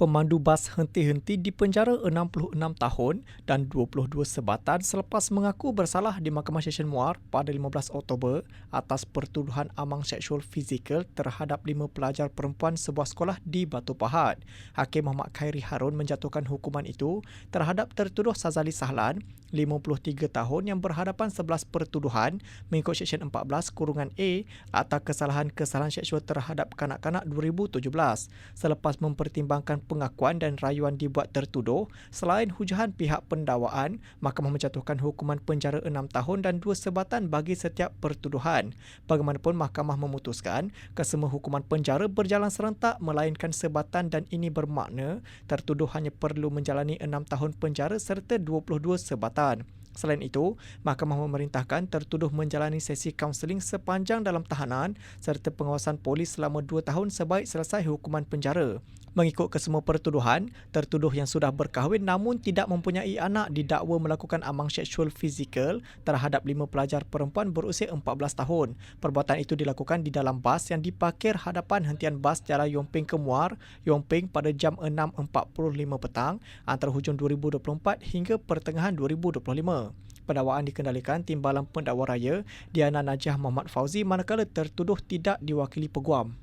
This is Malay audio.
pemandu bas henti-henti dipenjara 66 tahun dan 22 sebatan selepas mengaku bersalah di Mahkamah Session Muar pada 15 Oktober atas pertuduhan amang seksual fizikal terhadap lima pelajar perempuan sebuah sekolah di Batu Pahat. Hakim Muhammad Khairi Harun menjatuhkan hukuman itu terhadap tertuduh Sazali Sahlan 53 tahun yang berhadapan 11 pertuduhan mengikut Seksyen 14 kurungan A atas kesalahan-kesalahan seksual terhadap kanak-kanak 2017 selepas mempertimbangkan pengakuan dan rayuan dibuat tertuduh selain hujahan pihak pendakwaan mahkamah menjatuhkan hukuman penjara 6 tahun dan 2 sebatan bagi setiap pertuduhan. Bagaimanapun mahkamah memutuskan kesemua hukuman penjara berjalan serentak melainkan sebatan dan ini bermakna tertuduh hanya perlu menjalani 6 tahun penjara serta 22 sebatan third Selain itu, mahkamah memerintahkan tertuduh menjalani sesi kaunseling sepanjang dalam tahanan serta pengawasan polis selama dua tahun sebaik selesai hukuman penjara. Mengikut kesemua pertuduhan, tertuduh yang sudah berkahwin namun tidak mempunyai anak didakwa melakukan amang seksual fizikal terhadap lima pelajar perempuan berusia 14 tahun. Perbuatan itu dilakukan di dalam bas yang diparkir hadapan hentian bas Jalan Yongping ke Muar, Yongping pada jam 6.45 petang antara hujung 2024 hingga pertengahan 2025. Pendakwaan dikendalikan Timbalan Pendakwa Raya Diana Najah Muhammad Fauzi manakala tertuduh tidak diwakili peguam.